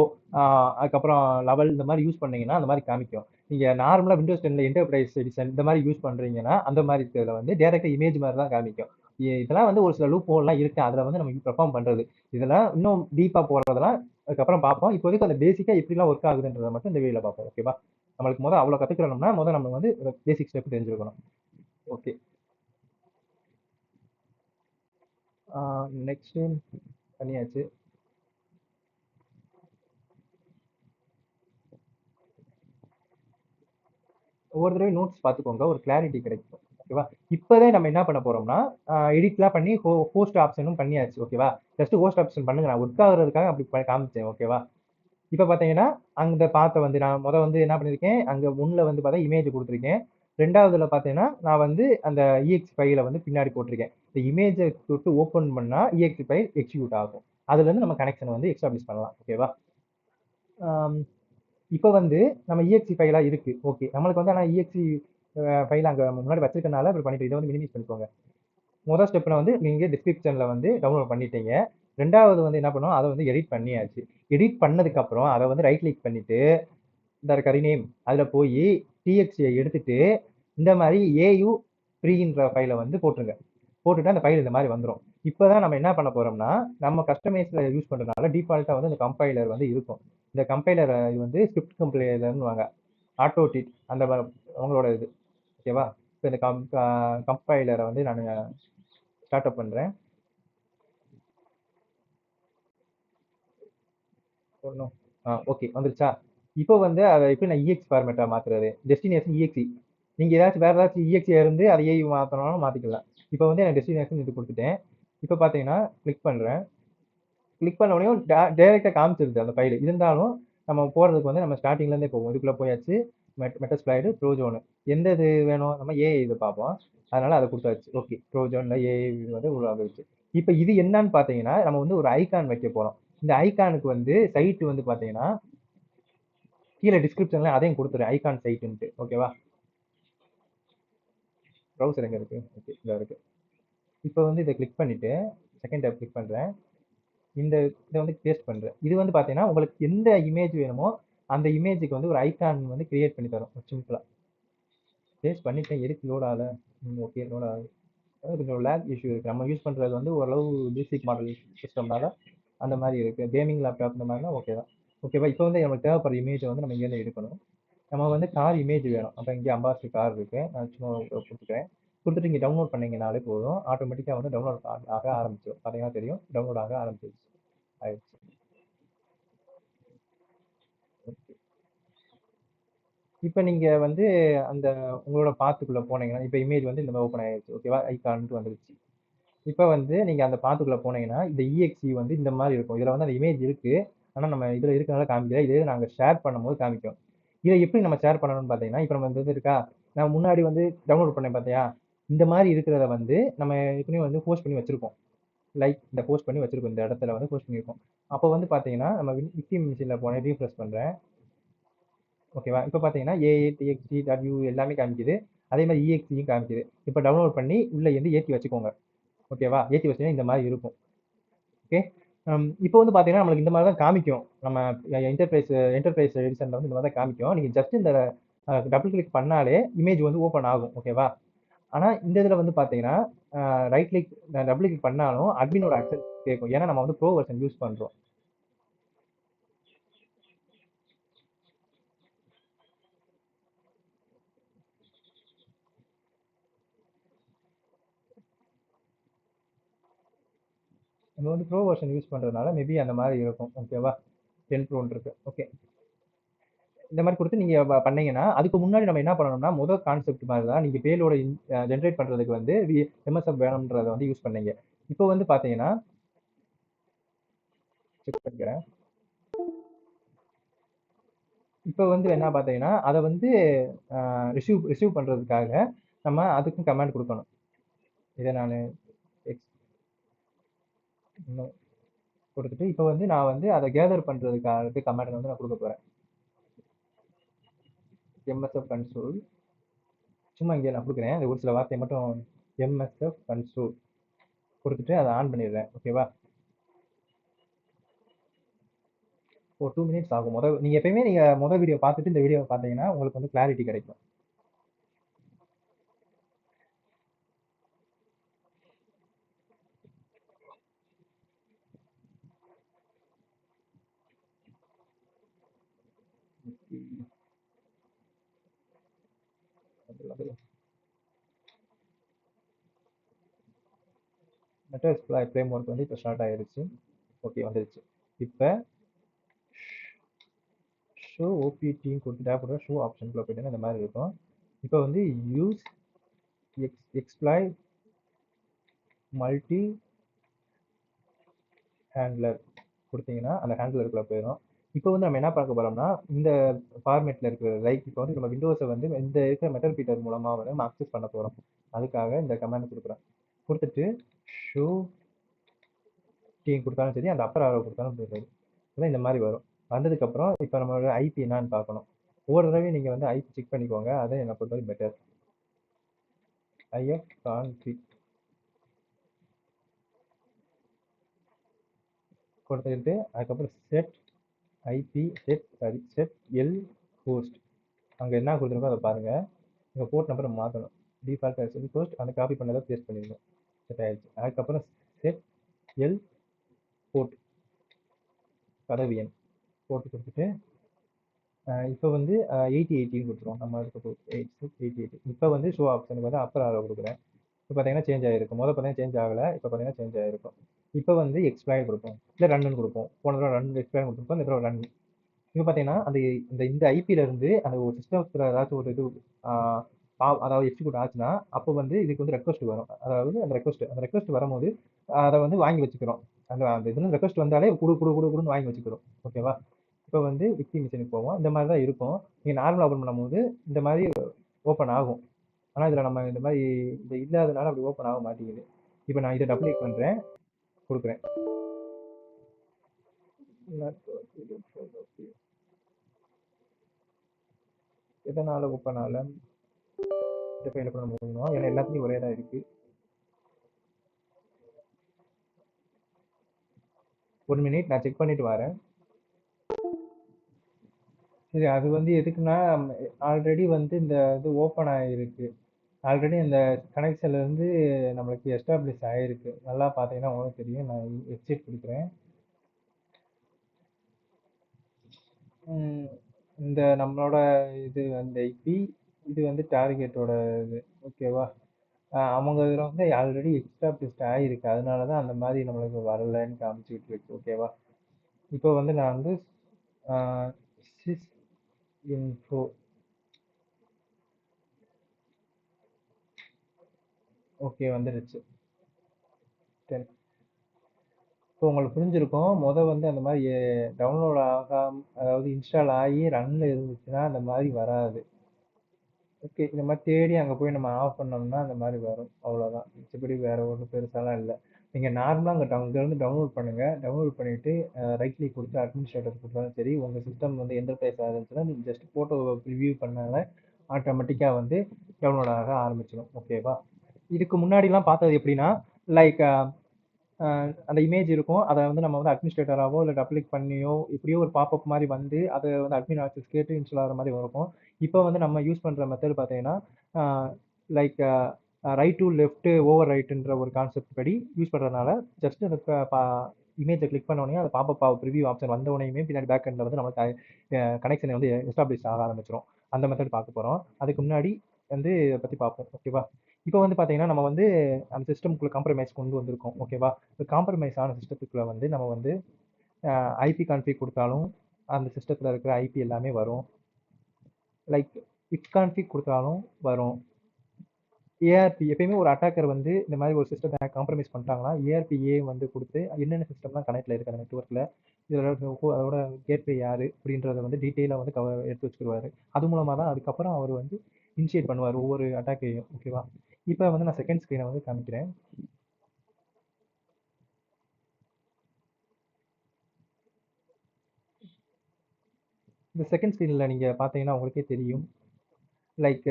அதுக்கப்புறம் லெவல் இந்த மாதிரி யூஸ் பண்ணீங்கன்னா அந்த மாதிரி காமிக்கும். நீங்கள் நார்மலாக விண்டோஸ் டென்ல என்டர்பிரைஸ் எடிஷன் இந்த மாதிரி யூஸ் பண்ணுறீங்கன்னா அந்த மாதிரி இருக்கிறதுல வந்து டேரெக்டாக இமேஜ் மாதிரி தான் காமிக்கும். இதெல்லாம் வந்து ஒரு சில லூப் ஹோல்லாம் இருக்குது அதில் வந்து நம்ம பெர்ஃபார்ம் பண்ணுறது இதெல்லாம் இன்னும் டீப்பாக போகிறதெல்லாம் அதுக்கப்புறம் பார்ப்போம். இப்போதைக்கு அந்த பேசிக்காக எப்படிலாம் ஒர்க் ஆகுதுன்றதை மட்டும் இந்த வீடியில் பார்ப்போம். ஓகேவா நம்மளுக்கு முதல் அவ்வளோ கற்றுக்கிறோம்னா முதல் நம்ம வந்து பேசிக் ஸ்டெப் தெரிஞ்சுருக்கணும். ஓகே நெக்ஸ்ட் பண்ணியாச்சு. ஒவ்வொரு தடவை நோட்ஸ் பார்த்துக்கோங்க ஒரு கிளாரிட்டி கிடைக்கும் ஓகேவா இப்போதான் நம்ம என்ன பண்ண போறோம்னா எடிட்லாம் பண்ணி ஹோஸ்ட் ஆப்ஷனும் பண்ணியாச்சு ஓகேவா ஜஸ்ட் ஹோஸ்ட் ஆப்ஷன் பண்ணுங்க நான் ஒர்க் ஆகுறதுக்காக அப்படி பண்ணி காமிச்சேன் ஓகேவா இப்போ பார்த்தீங்கன்னா அந்த பாத்தை வந்து நான் முதல் வந்து என்ன பண்ணியிருக்கேன் அங்கே ஒன்றில் வந்து பார்த்தா இமேஜ் கொடுத்துருக்கேன். ரெண்டாவதுல பார்த்தீங்கன்னா நான் வந்து அந்த இஎக்ஸ் ஃபைலை வந்து பின்னாடி போட்டிருக்கேன். இந்த இமேஜை தொட்டு ஓப்பன் பண்ணால் இஎக்ஸி ஃபைல் எக்ஸிக்யூட் ஆகும். அதுலேருந்து நம்ம கனெக்ஷனை வந்து எக்ஸ்டாப்ளிஷ் பண்ணலாம். ஓகேவா இப்போ வந்து நம்ம இஎக்ஸி ஃபைலாக இருக்குது ஓகே நம்மளுக்கு வந்து ஆனால் இஎக்ஸி ஃபைல் அங்கே முன்னாடி வச்சிருக்கனால இப்படி பண்ணிட்டு இதை வந்து மினிமைஸ் பண்ணிக்கோங்க. முதல் ஸ்டெப்பில் வந்து நீங்கள் டிஸ்கிரிப்ஷனில் வந்து டவுன்லோட் பண்ணிட்டீங்க. ரெண்டாவது வந்து என்ன பண்ணுவோம் அதை வந்து எடிட் பண்ணியாச்சு. எடிட் பண்ணதுக்கப்புறம் அதை வந்து ரைட் கிளிக் பண்ணிவிட்டு இந்த கரி நேம் அதில் போய் டிஎக்ஸியை எடுத்துட்டு இந்த மாதிரி ஏயு ஃப்ரீன்ற ஃபைலை வந்து போட்டுருங்க. போட்டுட்டு அந்த ஃபைல் இந்த மாதிரி வந்துடும் இப்போ தான் நம்ம என்ன பண்ண போகிறோம்னா நம்ம கஸ்டமைஸில் யூஸ் பண்ணுறதுனால டிஃபால்ட்டாக வந்து இந்த கம்பைலர் வந்து இருக்கும். இந்த கம்பைலர் இது வந்து ஸ்கிரிப்ட் கம்பைலர்னு வாங்க. ஆட்டோ டிட் அந்த அவங்களோட இது. ஓகேவா இப்போ இந்த கம் கம்பைலரை வந்து நான் ஸ்டார்ட் அப் பண்ணுறேன் ஒன்றும் ஆ ஓகே வந்துருச்சா? இப்போ வந்து அதை எப்படி நான் இஎக்ஸ் ஃபார்மேட்டாக மாற்றுறது டெஸ்டினேஷன் இஎக்ஸி நீங்கள் ஏதாச்சும் வேறு ஏதாச்சும் இஎக்ஸி இருந்து அதை ஏஐ மாற்றணும்னாலும் மாற்றிக்கலாம் இப்போ வந்து எனக்கு டெஸ்டினேஷன் இது கொடுத்துட்டேன். இப்போ பார்த்தீங்கன்னா கிளிக் பண்ணுறேன் கிளிக் பண்ண உடனே டேரெக்டாக காமிச்சிருது அந்த ஃபைல் இருந்தாலும் நம்ம போகிறதுக்கு வந்து நம்ம ஸ்டார்டிங்லேருந்தே போவோம் இதுக்குள்ளே போயாச்சு. மெட் மெட்டஸ்பிளைடு ப்ரோஜோனு எந்த இது வேணும்? நம்ம ஏஐ இது பார்ப்போம். அதனால் அதை கொடுத்தாச்சு. ஓகே ப்ரோஜோனில் ஏஐ வந்து உருவாகிடுச்சு இப்போ இது என்னன்னு பார்த்தீங்கன்னா நம்ம வந்து ஒரு ஐகான் வைக்க போகிறோம் இந்த ஐகானுக்கு வந்து சைட்டு வந்து பார்த்தீங்கன்னா கீழே டிஸ்கிரிப்ஷனில் அதையும் கொடுத்துரு ஐகான் சைட்டுன்ட்டு ஓகேவா ப்ரௌசர் எங்கே இருக்குது ஓகே இதில் இருக்குது இப்போ வந்து இதை கிளிக் பண்ணிவிட்டு செகண்ட் டேப் கிளிக் பண்ணுறேன் இந்த இதை வந்து பேஸ்ட் பண்ணுறேன் இது வந்து பார்த்தீங்கன்னா உங்களுக்கு எந்த இமேஜ் வேணுமோ அந்த இமேஜுக்கு வந்து ஒரு ஐக்கான் வந்து கிரியேட் பண்ணி தரும். சிம்பிளாக பேஸ்ட் பண்ணிவிட்டேன் எதுக்கு லோட் ஆகலை? ஓகே லோட் ஆகுது. கொஞ்சம் லேக் இஷ்யூ இருக்குது நம்ம யூஸ் பண்ணுறது வந்து ஓரளவு பேசிக் மாடல் சிஸ்டம்னால அந்த மாதிரி இருக்குது கேமிங் லேப்டாப் இந்த மாதிரிலாம் ஓகே தான். ஓகேவா இப்போ வந்து நமக்கு தேவைப்படுற இமேஜை வந்து நம்ம இங்கேருந்து எடுக்கணும். நம்ம வந்து கார் இமேஜ் வேணும். அப்போ இங்கே அம்பாசி கார் இருக்குது நான் சும்மா கொடுத்துக்கிறேன். கொடுத்துட்டு இங்கே டவுன்லோட் பண்ணிங்கனாலே போதும். ஆட்டோமேட்டிக்காக வந்து டவுன்லோட் ஆக ஆரம்பிச்சிடும் பார்த்தீங்கன்னா தெரியும். டவுன்லோட் ஆக ஆரம்பிச்சிருச்சு. ஆயிடுச்சு. ஓகே இப்போ நீங்கள் வந்து அந்த உங்களோட பாத்துக்குள்ளே போனீங்கன்னா இப்போ இமேஜ் வந்து இந்த மாதிரி ஓப்பன் ஆயிடுச்சு ஓகேவா ஐகான்ட்டு வந்துருச்சு. இப்போ வந்து நீங்கள் அந்த பாத்துக்குள்ளே போனீங்கன்னா இந்த இஎக்ஸி வந்து இந்த மாதிரி இருக்கும். இதில் வந்து அந்த இமேஜ் இருக்குது ஆனால் நம்ம இதில் இருக்கிறனால காமிக்கல. இதே நாங்கள் ஷேர் பண்ணும்போது காமிக்கும். இதை எப்படி நம்ம ஷேர் பண்ணணும்னு பார்த்தீங்கன்னா இப்போ நம்ம இருக்கா? நான் முன்னாடி வந்து டவுன்லோட் பண்ணேன் பார்த்தியா? இந்த மாதிரி இருக்கிறத வந்து நம்ம ஏற்கனவே வந்து போஸ்ட் பண்ணி வச்சுருக்கோம் லைக் இந்த போஸ்ட் பண்ணி வச்சுருக்கோம் இந்த இடத்துல வந்து போஸ்ட் பண்ணியிருக்கோம் அப்போ வந்து பார்த்தீங்கன்னா நம்ம விக்டிம் மிஷினில் போனேன் ரீஃப்ரெஷ் பண்ணுறேன் ஓகேவா இப்போ பார்த்தீங்கன்னா ஏஏ டிஎக்ஸி டபிள்யூ எல்லாமே காமிக்குது. அதே மாதிரி இஎக்ஸியும் காமிக்குது. இப்போ டவுன்லோட் பண்ணி உள்ளே இருந்து ஏற்றி வச்சுக்கோங்க. ஓகேவா ஏற்றி வச்சிங்கன்னா இந்த மாதிரி இருக்கும். ஓகே இப்போ வந்து பார்த்தீங்கன்னா நம்மளுக்கு இந்த மாதிரி தான் காமிக்கும். நம்ம என்டர்பிரைஸ் என்டர்பிரைஸ் எடிஷனில் வந்து இந்த மாதிரி தான் காமிக்கும். நீங்கள் ஜஸ்ட் இந்த டபுள் கிளிக் பண்ணாலே இமேஜ் வந்து ஓப்பன் ஆகும் ஓகேவா ஆனால் இந்த இதில் வந்து பார்த்தீங்கன்னா ரைட் கிளிக் டபுள் கிளிக் பண்ணாலும் அட்மினோட ஆக்சஸ் கேட்கும் ஏன்னா நம்ம வந்து ப்ரோ வெர்ஷன் யூஸ் பண்ணுறோம் நம்ம வந்து ப்ரோ வெர்ஷன் யூஸ் பண்ணுறதுனால மேபி அந்த மாதிரி இருக்கும். ஓகேவா டென் ப்ரோன் இருக்குது ஓகே இந்த மாதிரி கொடுத்து நீங்கள் பண்ணீங்கன்னா அதுக்கு முன்னாடி நம்ம என்ன பண்ணணும்னா முதல் கான்செப்ட் மாதிரி தான் நீங்கள் பேலோட ஜென்ரேட் பண்ணுறதுக்கு வந்து வி எம்எஸ்எஃப் வேணுன்றதை வந்து யூஸ் பண்ணீங்க. இப்போ வந்து பார்த்தீங்கன்னா செக் பண்ணிக்கிறேன். இப்போ வந்து என்ன பார்த்தீங்கன்னா அதை வந்து ரிசீவ் ரிசீவ் பண்ணுறதுக்காக நம்ம அதுக்கும் கமெண்ட் கொடுக்கணும். இதை நான் இன்னும் கொடுத்துட்டு இப்போ வந்து நான் வந்து அதை கேதர் பண்ணுறதுக்காக கமாண்ட் வந்து நான் கொடுக்க போகிறேன் எம்எஸ்எஃப் கன்சோல் சும்மா இங்கே நான் கொடுக்குறேன். அந்த ஒரு சில வார்த்தையை மட்டும் எம்எஸ்எஃப் கன்சோல் கொடுத்துட்டு அதை ஆன் பண்ணிடுறேன். ஓகேவா ஒரு டூ மினிட்ஸ் ஆகும். மொதல் நீங்கள் எப்பயுமே நீங்கள் மொதல் வீடியோ பார்த்துட்டு இந்த வீடியோ பார்த்தீங்கன்னா உங்களுக்கு வந்து கிளாரிட்டி கிடைக்கும். நெட்ஒர்க் ஃப்ரேம் ஒர்க் வந்து இப்போ ஸ்டார்ட் ஆயிருச்சு. ஓகே வந்துருச்சு. இப்போ ஷோ ஓபிடின்னு கொடுத்துட்டா கூட ஷோ ஆப்ஷனுக்குள்ள போயிட்டேன்னா இந்த மாதிரி இருக்கும். இப்போ வந்து use ex exploit multi handler கொடுத்தீங்கன்னா அந்த ஹேண்ட்லருக்குள்ளே போயிடும் இப்போ வந்து நம்ம என்ன பார்க்க போறோம்னா இந்த ஃபார்மேட்டில் இருக்கிற லைக் இப்போ வந்து நம்ம விண்டோஸை வந்து இந்த இருக்கிற மெட்டல் பீட்டர் மூலமாக வந்து நம்ம அக்சஸ் பண்ண போகிறோம் அதுக்காக இந்த கமெண்ட் கொடுக்குறேன் கொடுத்துட்டு ஷூ டீ கொடுத்தாலும் சரி அந்த அப்பர் ஆரோ கொடுத்தாலும் சரி. அதான் இந்த மாதிரி வரும். வந்ததுக்கப்புறம் இப்போ நம்மளோட ஐபி என்னான்னு பார்க்கணும். ஒவ்வொரு தடவையும் நீங்கள் வந்து ஐபி செக் பண்ணிக்கோங்க. அதை என்னை பொறுத்தவரை பெட்டர் ஐஎஃப் கான்ஃபிக் கொடுத்துக்கிட்டு அதுக்கப்புறம் set IP set sorry set L host அங்கே என்ன கொடுத்துருக்கோ அதை பாருங்கள் உங்கள் போர்ட் நம்பரை மாற்றணும் டிஃபால்ட்டாக செல் ஹோஸ்ட் அந்த காப்பி பண்ணதை பேஸ்ட் பண்ணிடணும். செட் ஆயிடுச்சு. அதுக்கப்புறம் செட் எல் போர்ட் கதவு எண். போட்டு கொடுத்துட்டு இப்போ வந்து எயிட்டி எயிட்டின்னு கொடுத்துருவோம். நம்ம இருக்க எயிட் சிக்ஸ் எயிட்டி எயிட்டி இப்போ வந்து ஷோ ஆப்ஷனுக்கு வந்து அப்பர் ஆரோ கொடுக்குறேன். இப்போ பார்த்தீங்கன்னா சேஞ்ச் ஆகிருக்கும் முதல்ல பார்த்தீங்கன்னா சேஞ்ச் ஆகலை. இப்போ பார்த்தீங்கன்னா சேஞ்ச் ஆகிருக்கும். இப்போ வந்து எக்ஸ்பிளைன் கொடுப்போம். இல்லை ரன்னு கொடுப்போம். போன தடவை ரன் எக்ஸ்பிளைன் கொடுத்துருப்போம். இந்த தடவை ரன் இப்போ பார்த்தீங்கன்னா அந்த இந்த இந்த ஐபியில் இருந்து அந்த ஒரு சிஸ்டத்தில் ஏதாச்சும் ஒரு இது பா- அதாவது எக்ஸிக்யூட் ஆச்சுன்னா அப்போ வந்து இதுக்கு வந்து ரெக்வஸ்ட் வரும். அதாவது அந்த ரெக்வஸ்ட் அந்த ரெக்வஸ்ட் வரும்போது அதை வந்து வாங்கி வச்சுக்கிறோம். அந்த அந்த இதுல ரெக்வஸ்ட் வந்தாலே குடு குடு குடு குடுன்னு வாங்கி வச்சுக்கிறோம். ஓகேவா இப்போ வந்து விக்டி மிஷினுக்கு போவோம். இந்த மாதிரி தான் இருக்கும். நீங்கள் நார்மல் ஓப்பன் பண்ணும்போது இந்த மாதிரி ஓப்பன் ஆகும். ஆனால் இதில் நம்ம இந்த மாதிரி இது இல்லாதனால அப்படி ஓப்பன் ஆக மாட்டேங்குது. இப்போ நான் இதை டபுள் கிளிக் பண்ணுறேன் கொடுக்குறேன். எதனால ஓப்பன் இந்த ஃபைல பண்ண நம்ம ஏன்னா எல்லாத்துலேயும் ஒரே தான் இருக்கு. ஒரு மினிட் நான் செக் பண்ணிட்டு வரேன். சரி அது வந்து எதுக்குன்னா ஆல்ரெடி வந்து இந்த இது ஓப்பன் ஆகிருக்கு ஆல்ரெடி அந்த கனெக்ஷன்ல இருந்து நம்மளுக்கு எஸ்டாப்ளிஷ் ஆகிருக்கு நல்லா பார்த்தீங்கன்னா உங்களுக்கு தெரியும். நான் எக்ஸிட் கொடுக்குறேன் ம், இந்த நம்மளோட இது அந்த ஐபி இது வந்து டார்கெட்டோட இது. ஓகேவா அவங்க இதில் வந்து ஆல்ரெடி எக்ஸ்டாப்ளிஷ்ட் ஆகிருக்கு அதனால தான் அந்த மாதிரி நம்மளுக்கு வரலைன்னு காமிச்சுக்கிட்டு இருக்கு ஓகேவா இப்போ வந்து நான் வந்து சிஸ் இன்ஃபோ ஓகே வந்துடுச்சு தென் இப்போ உங்களுக்கு புரிஞ்சிருக்கும். மொதல் வந்து அந்த மாதிரி டவுன்லோட் ஆகாம அதாவது இன்ஸ்டால் ஆகி ரன்னில் இருந்துச்சுன்னா அந்த மாதிரி வராது. ஓகே இந்த மாதிரி தேடி அங்கே போய் நம்ம ஆஃப் பண்ணோம்னா அந்த மாதிரி வரும். அவ்வளோதான் மிச்சபடி வேறு ஒன்றும் பெருசாலாம் இல்லை. நீங்கள் நார்மலாக அங்கே டவுன் இங்கேருந்து டவுன்லோட் பண்ணுங்கள் டவுன்லோட் பண்ணிவிட்டு ரைட் கிளிக் கொடுத்து அட்மினிஸ்ட்ரேட்டர் கொடுத்தாலும் சரி உங்கள் சிஸ்டம் வந்து எந்த ஆகிருந்துச்சுன்னா நீங்கள் ஜஸ்ட் ஃபோட்டோ ரிவ்யூ பண்ணால ஆட்டோமேட்டிக்காக வந்து டவுன்லோட் ஆக ஆரம்பிச்சிடும். ஓகேவா இதுக்கு முன்னாடிலாம் பார்த்தது எப்படின்னா லைக் uh, uh, அந்த இமேஜ் இருக்கும். அதை வந்து நம்ம வந்து அட்மினிஸ்ட்ரேட்டராகவோ இல்லை டப்ளிக் பண்ணியோ இப்படியோ ஒரு பாப்பப் மாதிரி வந்து அதை வந்து அட்மின் ஆக்சஸ் கேட்டு இன்ஸ்டால் ஆகிற மாதிரி இருக்கும் இப்போ வந்து நம்ம யூஸ் பண்ணுற மெத்தட் பார்த்தீங்கன்னா like right to left over ரைட்டுன்ற ஒரு கான்செப்ட் படி யூஸ் பண்ணுறதுனால ஜஸ்ட் அந்த uh, இமேஜை கிளிக் பண்ண உடனே அது பாப்பப் ஆகும் ப்ரிவியூ ஆப்ஷன் வந்த உடனேயுமே பின்னாடி பேக் எண்டில் வந்து நமக்கு கனெக்ஷன் வந்து எஸ்டாப்ளிஷ் ஆக ஆரம்பிச்சிடும் அந்த மெத்தட் பார்க்க போகிறோம் அதுக்கு முன்னாடி வந்து பற்றி பார்ப்போம். ஓகேவா இப்போ வந்து பார்த்தீங்கன்னா நம்ம வந்து அந்த சிஸ்டம்குள்ளே காம்ப்ரமைஸ் கொண்டு வந்திருக்கோம். ஓகேவா இந்த காம்ப்ரமைஸ் ஆன சிஸ்டத்துக்குள்ளே வந்து நம்ம வந்து ஐபி கான்ஃபிக் கொடுத்தாலும் அந்த சிஸ்டத்தில் இருக்கிற ஐபி எல்லாமே வரும். லைக் இட் கான்ஃபிக் கொடுத்தாலும் வரும். ஏஆர்பி எப்பயுமே ஒரு அட்டாக்கர் வந்து இந்த மாதிரி ஒரு சிஸ்டத்தை காம்ப்ரமைஸ் பண்ணிட்டாங்கன்னா ஏஆர்பிஏ வந்து கொடுத்து என்னென்ன சிஸ்டம்லாம் கனெக்டில் இருக்குது அந்த நெட்ஒர்க்கில் இதோட அதோட கேட்வே யார் அப்படின்றத வந்து டீட்டெயிலாக வந்து கவர் எடுத்து வச்சுக்கிடுவாரு. அது மூலமாக தான் அதுக்கப்புறம் அவர் வந்து இனிஷியேட் பண்ணுவார் ஒவ்வொரு அட்டாக்கையும் ஓகேவா இப்போ வந்து நான் செகண்ட் ஸ்க்ரீனை வந்து காமிக்கிறேன். இந்த செகண்ட் ஸ்க்ரீனில் நீங்கள் பார்த்தீங்கன்னா உங்களுக்கே தெரியும். லைக்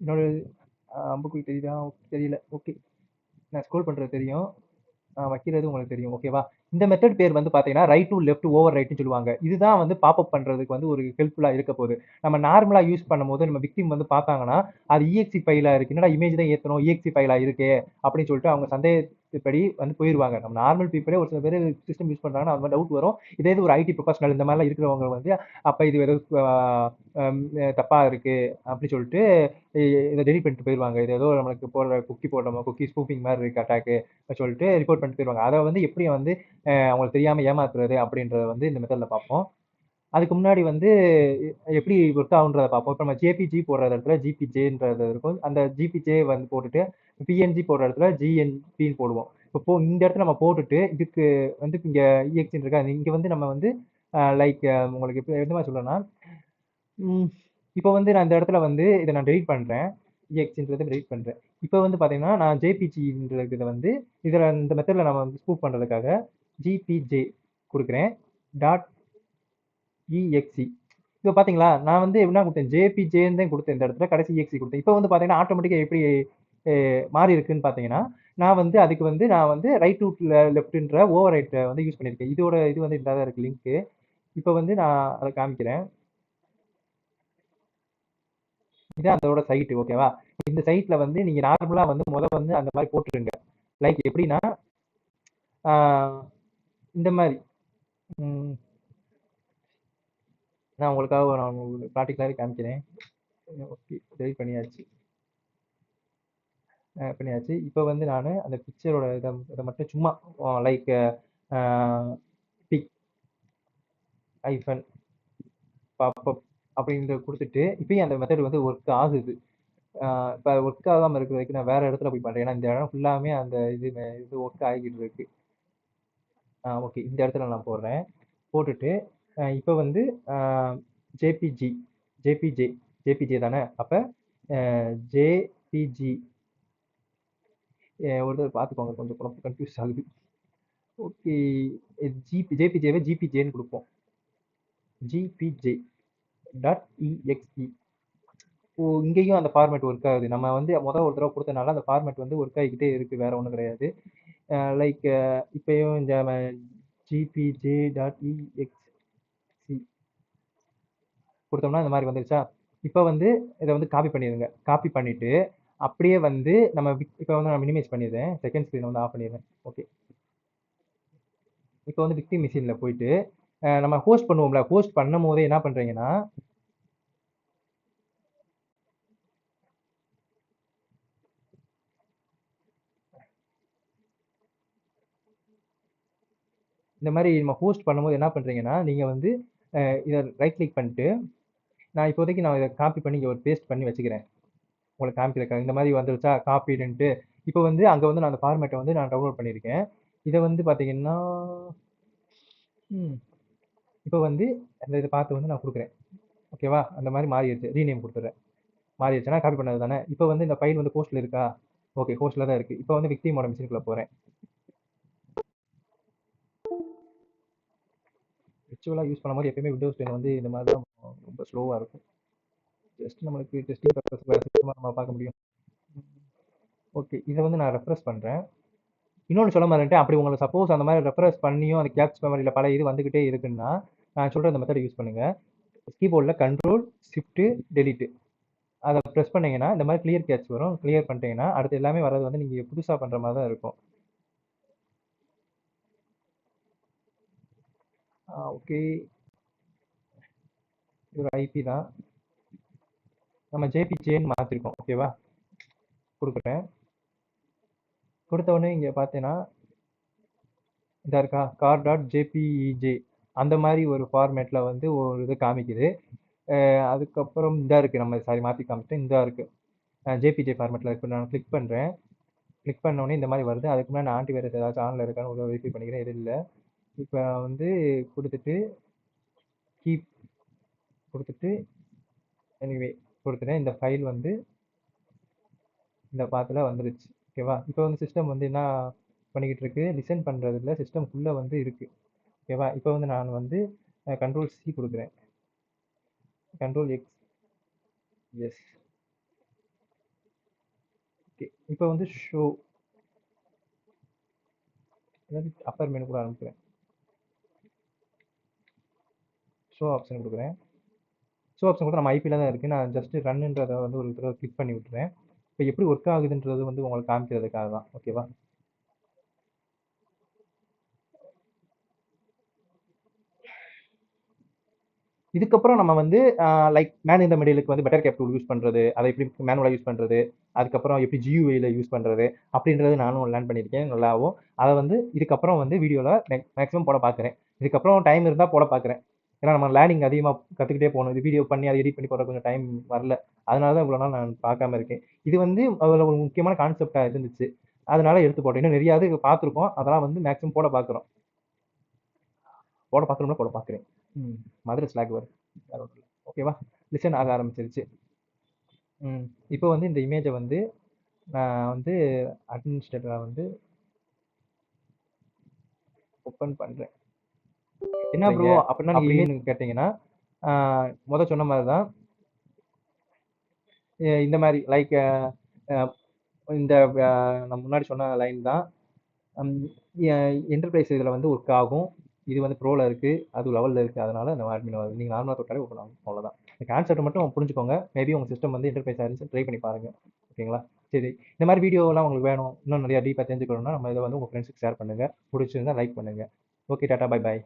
என்னோட அம்புக்குறி தெரியுதா? தெரியல. ஓகே நான் ஸ்க்ரோல் பண்ணுறது தெரியும். வைக்கிறது உங்களுக்கு தெரியும் ஓகேவா இந்த மெத்தட் பேர் வந்து பார்த்தீங்கன்னா ரைட் டு லெஃப்ட் ஓவர் ரைட்னு சொல்லுவாங்க. இதுதான் வந்து பாப்அப் பண்ணுறதுக்கு வந்து ஒரு ஹெல்ப்ஃபுல்லாக இருக்க போகுது. நம்ம நார்மலாக யூஸ் பண்ணும்போது நம்ம விக்டிம் வந்து பார்த்தாங்கன்னா அது இஎக்சி ஃபைலாக இருக்கு. என்னடா இமேஜ் தான் ஏற்றணும் இஎக்சி ஃபைலாக இருக்கே அப்படின்னு சொல்லிட்டு அவங்க சந்தேக படி வந்து போயிடுவாங்க நம்ம நார்மல் பீப்புளே ஒரு சில பேர் சிஸ்டம் யூஸ் பண்ணுறாங்கன்னா அது மாதிரி டவுட் வரும். இதே இது ஒரு ஐடி ப்ரொஃபஷனல் இந்த மாதிரிலாம் இருக்கிறவங்க வந்து அப்போ இது ஏதோ தப்பாக இருக்குது அப்படின்னு சொல்லிட்டு இதை டெலிட் பண்ணிட்டு போயிடுவாங்க இது ஏதோ நம்மளுக்கு போடுற குக்கி போடுறோம் குக்கி ஸ்பூப்பிங் மாதிரி இருக்குது அட்டாக்கு சொல்லிட்டு ரிப்போர்ட் பண்ணிட்டு போயிடுவாங்க அதை வந்து எப்படி வந்து அவங்களுக்கு தெரியாமல் ஏமாத்துறது அப்படின்றத வந்து இந்த மெத்தடில் பார்ப்போம். அதுக்கு முன்னாடி வந்து எப்படி ஒர்க் ஆகுன்றதை பார்ப்போம். இப்போ நம்ம ஜேபிஜி போடுற இடத்துல ஜிபிஜேன்றது இருக்கும். அந்த ஜிபிஜே வந்து போட்டுட்டு பிஎன்ஜி போடுற இடத்துல ஜிஎன்பின்னு போடுவோம். இப்போ இந்த இடத்துல நம்ம போட்டுட்டு இதுக்கு வந்து இங்கே இஎக்ஸின் இருக்கா? இங்கே வந்து நம்ம வந்து லைக் உங்களுக்கு இப்போ எந்த மாதிரி சொல்லணும்னா இப்போ வந்து நான் இந்த இடத்துல வந்து இதை நான் டெலிட் பண்ணுறேன் இஎக்ஸின்றதை டெலிட் பண்ணுறேன் இப்போ வந்து பார்த்தீங்கன்னா நான் ஜேபிஜின்ற வந்து இதில் இந்த மெத்தடில் நம்ம வந்து ஸ்கூப் பண்ணுறதுக்காக ஜிபிஜே கொடுக்குறேன். டாட் இஎக்ஸி இப்போ பார்த்தீங்களா நான் வந்து எப்படின்னா கொடுத்தேன்? ஜேபிஜேன்னு தான் கொடுத்தேன் இந்த இடத்துல. கடைசி இஎக்ஸி கொடுத்தேன். இப்போ வந்து பார்த்தீங்கன்னா ஆட்டோமேட்டிக்காக எப்படி மாறி இருக்குன்னு பார்த்தீங்கன்னா நான் வந்து அதுக்கு வந்து நான் வந்து ரைட் டு லெஃப்ட்ன்ற ஓவர் ரைட்டை வந்து யூஸ் பண்ணியிருக்கேன். இதோட இது வந்து இந்த தான் இருக்கு லிங்க்கு இப்போ வந்து நான் அதை காமிக்கிறேன். இது அதோட சைட்டு ஓகேவா இந்த சைட்டில் வந்து நீங்கள் நார்மலாக வந்து முதல்ல வந்து அந்த மாதிரி போட்டுருங்க. லைக் எப்படின்னா இந்த மாதிரி. நான் உங்களுக்காக நான் உங்களுக்கு ப்ராக்டிக்கலாகவே காமிக்கிறேன். ஓகே ரெடி பண்ணியாச்சு. பண்ணியாச்சு. இப்போ வந்து நான் அந்த பிக்சரோட இதை இதை மட்டும் சும்மா லைக் பிக் ஐஃபன் பாப்பப் அப்படின்ற கொடுத்துட்டு இப்போயும் அந்த மெத்தட் வந்து ஒர்க் ஆகுது. இப்போ ஒர்க் ஆகாமல் இருக்கிற வரைக்கும் நான் வேறு இடத்துல போய் பண்ணுறேன் ஏன்னா இந்த இடம் ஃபுல்லாமே அந்த இது இது ஒர்க் ஆகிட்டு இருக்கு. ஓகே இந்த இடத்துல நான் போடுறேன். போட்டுட்டு இப்போ வந்து ஜேபிஜி ஜேபிஜே ஜேபிஜே தானே? அப்போ ஜேபிஜி ஒருத்தர் பார்த்துக்கோங்க கொஞ்சம் குழப்பம் கன்ஃபியூஸ் ஆகுது. ஓகே ஜிபி ஜேபிஜேவை ஜிபிஜேன்னு கொடுப்போம். ஜிபிஜே டாட் இஎக்ஸ்இ ஓ இங்கேயும் அந்த ஃபார்மேட் ஒர்க் ஆகுது. நம்ம வந்து மொதல் ஒரு தடவை கொடுத்தனால அந்த ஃபார்மேட் வந்து ஒர்க் ஆகிக்கிட்டே இருக்குது வேறு ஒன்றும் கிடையாது. லைக் இப்போயும் இந்த ஜிபிஜே டாட் இஎக்ஸ் கொடுத்தோம்னா இந்த மாதிரி வந்துருச்சா? இப்போ வந்து இதை வந்து காப்பி பண்ணிடுங்க. காப்பி பண்ணிவிட்டு அப்படியே வந்து நம்ம இப்போ வந்து நான் மினிமைஸ் பண்ணிடுறேன். செகண்ட் ஸ்க்ரீனை வந்து ஆஃப் பண்ணிடுறேன். ஓகே இப்போ வந்து விக்டி மிஷினில் போயிட்டு நம்ம ஹோஸ்ட் பண்ணுவோம்ல ஹோஸ்ட் பண்ணும் போதே என்ன பண்ணுறீங்கன்னா இந்த மாதிரி நம்ம ஹோஸ்ட் பண்ணும்போது என்ன பண்ணுறீங்கன்னா நீங்கள் வந்து இதை ரைட் கிளிக் பண்ணிட்டு நான் இப்போதைக்கு நான் இதை காப்பி பண்ணி இங்கே ஒரு பேஸ்ட் பண்ணி வச்சுக்கிறேன். உங்களுக்கு காமிக்கிறதுக்காக. இந்த மாதிரி வந்துருச்சா? காப்பிடுன்ட்டு இப்போ வந்து அங்கே வந்து நான் அந்த ஃபார்மேட்டை வந்து நான் டவுன்லோட் பண்ணியிருக்கேன். இதை வந்து பார்த்தீங்கன்னா இப்போ வந்து அந்த இதை பார்த்து வந்து நான் கொடுக்குறேன். ஓகேவா அந்த மாதிரி மாறிடுச்சு. ரீநேம் கொடுத்துட்றேன். மாறிடுச்சுன்னா காப்பி பண்ணது தானே இப்போ வந்து இந்த ஃபைல் வந்து ஹோஸ்ட்டில் இருக்கா? ஓகே ஹோஸ்ட்டில் தான் இருக்குது இப்போ வந்து விக்டிமோட மிஷினுக்குள்ளே போகிறேன் ஆக்சுவலாக யூஸ் பண்ணும்போது எப்பயுமே விண்டோஸ் டென் வந்து இந்த மாதிரி தான் ரொம்ப ஸ்லோவாக இருக்கும். ஜஸ்ட் நம்மளுக்கு டெஸ்டிங் பர்பஸ் நம்ம பார்க்க முடியும். ஓகே இதை வந்து நான் ரெஃப்ரெஸ் பண்ணுறேன் இன்னொன்று சொல்ல மாதிரி அப்படி உங்களை சப்போஸ் அந்த மாதிரி ரெஃப்ரெஷ் பண்ணியும் அந்த கேப்ஸ் மெமரியில் பல இது வந்துக்கிட்டே இருக்குன்னா நான் சொல்கிற அந்த மெத்தட் யூஸ் பண்ணுங்கள் கீபோர்டில் கண்ட்ரோல் ஷிஃப்ட்டு டெலிட்டு அதை ப்ரெஸ் பண்ணிங்கன்னா இந்த மாதிரி கிளியர் கேட்ச் வரும். கிளியர் பண்ணிட்டீங்கன்னா அடுத்து எல்லாமே வர்றது வந்து நீங்கள் புதுசாக பண்ணுற மாதிரி தான் இருக்கும். ஓகே. இது ஒரு ஐபி தான். நம்ம ஜேபிஜேன்னு மாற்றிருக்கோம் ஓகேவா கொடுக்குறேன். கொடுத்த உடனே இங்கே பார்த்தீங்கன்னா இதாக இருக்கா? கார் டாட் ஜேபிஇஜே அந்த மாதிரி ஒரு ஃபார்மேட்டில் வந்து ஒரு இது காமிக்குது. அதுக்கப்புறம் இதாக இருக்குது நம்ம சாரி மாற்றி காமிச்சிட்டு இதாக இருக்குது ஜேபிஜே ஃபார்மேட்டில் இருக்குது நான் கிளிக் பண்ணுறேன் கிளிக் பண்ணோடனே இந்த மாதிரி வருது. அதுக்கு முன்னாடி நான் ஆன்டி வைரஸ் ஏதாச்சும் ஆனில் இருக்கான்னு ஒரு வெரிஃபை பண்ணிக்கிறேன். இது இல்லை. இப்போ வந்து கொடுத்துட்டு கீப் கொடுத்துட்டு எனிவே கொடுத்துட்டேன். இந்த ஃபைல் வந்து இந்த பாத்தில் வந்துருச்சு. ஓகேவா இப்போ வந்து சிஸ்டம் வந்து என்ன பண்ணிக்கிட்டு இருக்கு? லிசன் பண்ணுறதுல சிஸ்டம்குள்ளே வந்து இருக்குது ஓகேவா இப்போ வந்து நான் வந்து கண்ட்ரோல் சி கொடுக்குறேன். கண்ட்ரோல் எக்ஸ் எஸ் ஓகே இப்போ வந்து ஷோ அப்பர் மெனு கூட அனுப்புகிறேன் ஷோ ஆப்ஷன் கொடுக்குறேன். ஷோ ஆப்ஷன் கொடுத்து நம்ம ஐபியில் தான் இருக்குது நான் ஜஸ்ட்டு ரன்னுன்றதை வந்து ஒரு தடவை கிளிக் பண்ணி விட்டுறேன். இப்போ எப்படி ஒர்க் ஆகுதுன்றது வந்து உங்களுக்கு காமிக்கிறதுக்காக தான். ஓகேவா இதுக்கப்புறம் நம்ம வந்து லைக் மேன் இந்த மெடியலுக்கு வந்து பெட்டர் கேப் டூல் யூஸ் பண்ணுறது அதை எப்படி மேனுவலாக யூஸ் பண்ணுறது அதுக்கப்புறம் எப்படி ஜியூஐயில் யூஸ் பண்ணுறது அப்படின்றது நானும் லேர்ன் பண்ணியிருக்கேன். நல்லாவும். அதை வந்து இதுக்கப்புறம் வந்து வீடியோவில் மேக்ஸிமம் போட பார்க்குறேன். இதுக்கப்புறம் டைம் இருந்தால் போட பார்க்குறேன். ஏன்னா நம்ம லேர்னிங் அதிகமாக கற்றுக்கிட்டே போகணும். இது வீடியோ பண்ணி அதை எடிட் பண்ணி போகிற கொஞ்சம் டைம் வரல. அதனால தான் இவ்வளோ நாள் நான் பார்க்காம இருக்கேன். இது வந்து அதில் ஒரு முக்கியமான கான்செப்டாக இருந்துச்சு. அதனால எடுத்து போட்டேன். இன்னும் நிறையா இது பார்த்துருக்கோம். அதெல்லாம் வந்து மேக்ஸிமம் போட பார்க்குறோம். போட பார்க்குறோம்னா போட பார்க்குறேன். ம் மதுரை ஸ்லாக் வரும் இல்லை. ஓகேவா லிசன் ஆக ஆரம்பிச்சிருச்சு. ம் இப்போ வந்து இந்த இமேஜை வந்து நான் வந்து அட்மினிஸ்ட்ரேட்டராக வந்து ஓப்பன் பண்ணுறேன் என்ன ப்ரோ அப்படின்னா நீங்கள் கேட்டிங்கன்னா முத சொன்ன மாதிரி தான் இந்த மாதிரி லைக் இந்த நான் முன்னாடி சொன்ன லைன் தான். என்டர்பிரைஸ் இதில் வந்து ஒர்க் ஆகும். இது வந்து ப்ரோவில் இருக்குது அது லெவலில் இருக்குது அதனால் இந்த அட்மின் வருது நீங்கள் நார்மலாக தொட்டாலே ஓப்பன் ஆகும். அவ்வளோதான் இந்த கான்செப்ட் மட்டும் புரிஞ்சுக்கோங்க. மேபி உங்கள் சிஸ்டம் வந்து என்டர்பிரைஸ் ஆகிருச்சு ட்ரை பண்ணி பாருங்கள் ஓகேங்களா? சரி. இந்த மாதிரி வீடியோலாம் உங்களுக்கு வேணும். இன்னும் நிறையா டீப்பாக தெரிஞ்சுக்கணும்னா நம்ம இதை வந்து உங்கள் ஃப்ரெண்ட்ஸுக்கு ஷேர் பண்ணுங்கள் பிடிச்சிருந்தா லைக் பண்ணுங்கள் ஓகே டாட்டா பை பாய்